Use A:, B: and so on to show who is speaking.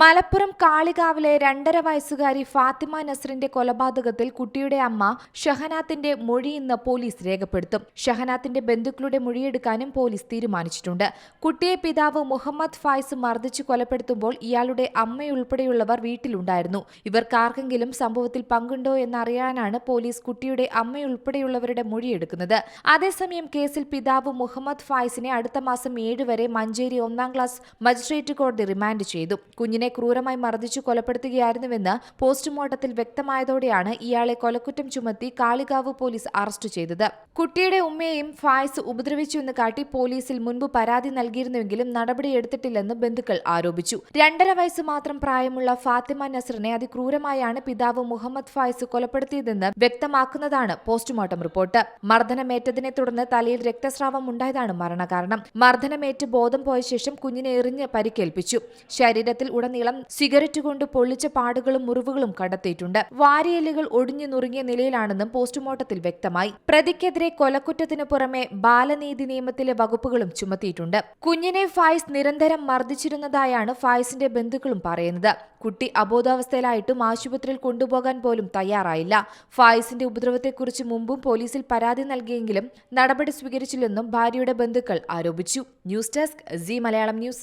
A: മലപ്പുറം കാളികാവിലെ രണ്ടര വയസ്സുകാരി ഫാത്തിമ നസറിന്റെ കൊലപാതകത്തിൽ കുട്ടിയുടെ അമ്മ ഷഹനാത്തിന്റെ മൊഴി ഇന്ന് പോലീസ് രേഖപ്പെടുത്തും. ഷഹനാത്തിന്റെ ബന്ധുക്കളുടെ മൊഴിയെടുക്കാനും പോലീസ് തീരുമാനിച്ചിട്ടുണ്ട്. കുട്ടിയെ പിതാവ് മുഹമ്മദ് ഫായിസ് മർദ്ദിച്ചു കൊലപ്പെടുത്തുമ്പോൾ ഇയാളുടെ അമ്മയുൾപ്പെടെയുള്ളവർ വീട്ടിലുണ്ടായിരുന്നു. ഇവർക്കാർക്കെങ്കിലും സംഭവത്തിൽ പങ്കുണ്ടോ എന്നറിയാനാണ് പോലീസ് കുട്ടിയുടെ അമ്മയുൾപ്പെടെയുള്ളവരുടെ മൊഴിയെടുക്കുന്നത്. അതേസമയം കേസിൽ പിതാവ് മുഹമ്മദ് ഫായിസിനെ അടുത്ത മാസം ഏഴ് വരെ മഞ്ചേരി ഒന്നാം ക്ലാസ് മജിസ്ട്രേറ്റ് കോടതി റിമാൻഡ് ചെയ്തു. കുഞ്ഞിനെ ക്രൂരമായി മർദ്ദിച്ചു കൊലപ്പെടുത്തുകയായിരുന്നുവെന്ന് പോസ്റ്റ്മോർട്ടത്തിൽ വ്യക്തമായതോടെയാണ് ഇയാളെ കൊലക്കുറ്റം ചുമത്തി കാളികാവ് പോലീസ് അറസ്റ്റ് ചെയ്തത്. കുട്ടിയുടെ ഉമ്മയെയും ഫായ്സ് ഉപദ്രവിച്ചുവെന്ന് കാട്ടി പോലീസിൽ മുൻപ് പരാതി നൽകിയിരുന്നുവെങ്കിലും നടപടിയെടുത്തിട്ടില്ലെന്ന് ബന്ധുക്കൾ ആരോപിച്ചു. രണ്ടര വയസ്സ് മാത്രം പ്രായമുള്ള ഫാത്തിമ നസറിനെ അതിക്രൂരമായാണ് പിതാവ് മുഹമ്മദ് ഫായ്സ് കൊലപ്പെടുത്തിയതെന്ന് വ്യക്തമാക്കുന്നതാണ് പോസ്റ്റ്മോർട്ടം റിപ്പോർട്ട്. മർദ്ദനമേറ്റതിനെ തുടർന്ന് തലയിൽ രക്തസ്രാവം ഉണ്ടായതാണ് മരണകാരണം. മർദ്ദനമേറ്റ് ബോധം പോയ ശേഷം കുഞ്ഞിനെ എറിഞ്ഞ് പരിക്കേൽപ്പിച്ചു. ശരീരത്തിൽ ഉടനീളം സിഗരറ്റ് കൊണ്ട് പൊള്ളിച്ച പാടുകളും മുറിവുകളും കണ്ടെത്തിയിട്ടുണ്ട്. വാരിയെല്ലുകൾ ഒടിഞ്ഞു നുറുങ്ങിയ നിലയിലാണെന്നും പോസ്റ്റ്മോർട്ടത്തിൽ വ്യക്തമായി. പ്രതിക്കെതിരെ കൊലക്കുറ്റത്തിനു പുറമെ ബാലനീതി നിയമത്തിലെ വകുപ്പുകളും ചുമത്തിയിട്ടുണ്ട്. കുഞ്ഞിനെ ഫായിസ് നിരന്തരം മർദ്ദിച്ചിരുന്നതായാണ് ഫായിസിന്റെ ബന്ധുക്കളും പറയുന്നത്. കുട്ടി അബോധാവസ്ഥയിലായിട്ടും ആശുപത്രിയിൽ കൊണ്ടുപോകാൻ പോലും തയ്യാറായില്ല. ഫായിസിന്റെ ഉപദ്രവത്തെക്കുറിച്ച് മുമ്പും പോലീസിൽ പരാതി നൽകിയെങ്കിലും നടപടി സ്വീകരിച്ചില്ലെന്നും ഭാര്യയുടെ ബന്ധുക്കൾ ആരോപിച്ചു. News desk C Malayalam news.